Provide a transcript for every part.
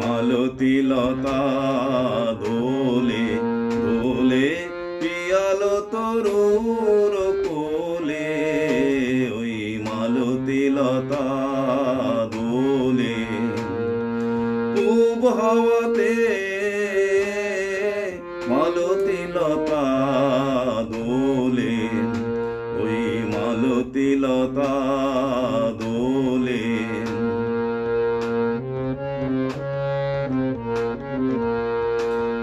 মালতী লতা দোলে দোলে, পিয়ালো তরুর কোলে। ওই মালতী লতা দোলে পূব হাওয়াতে মালতী লতা দোলে। ওই মালতী লতা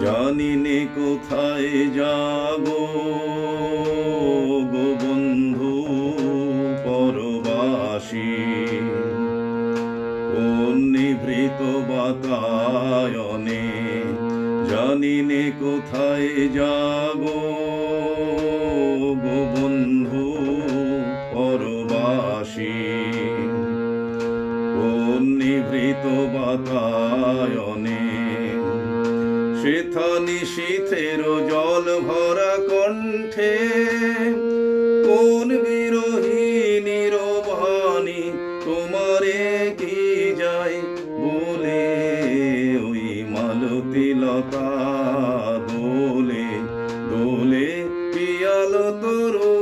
জানি নে কোথায় যাব? গো বন্ধু পরবাসী নিভৃত বাতায়নে জানি নে কোথায় যাব? গো বন্ধু পরবাসী নিভৃত বাতায়নে শেথা নিশীথের জল ভরা কণ্ঠে। কোন বিরোহী বাণী তোমারে কি যায় বলে? ওই মালতি লতা দোলে দোলে পিয়াল তরুর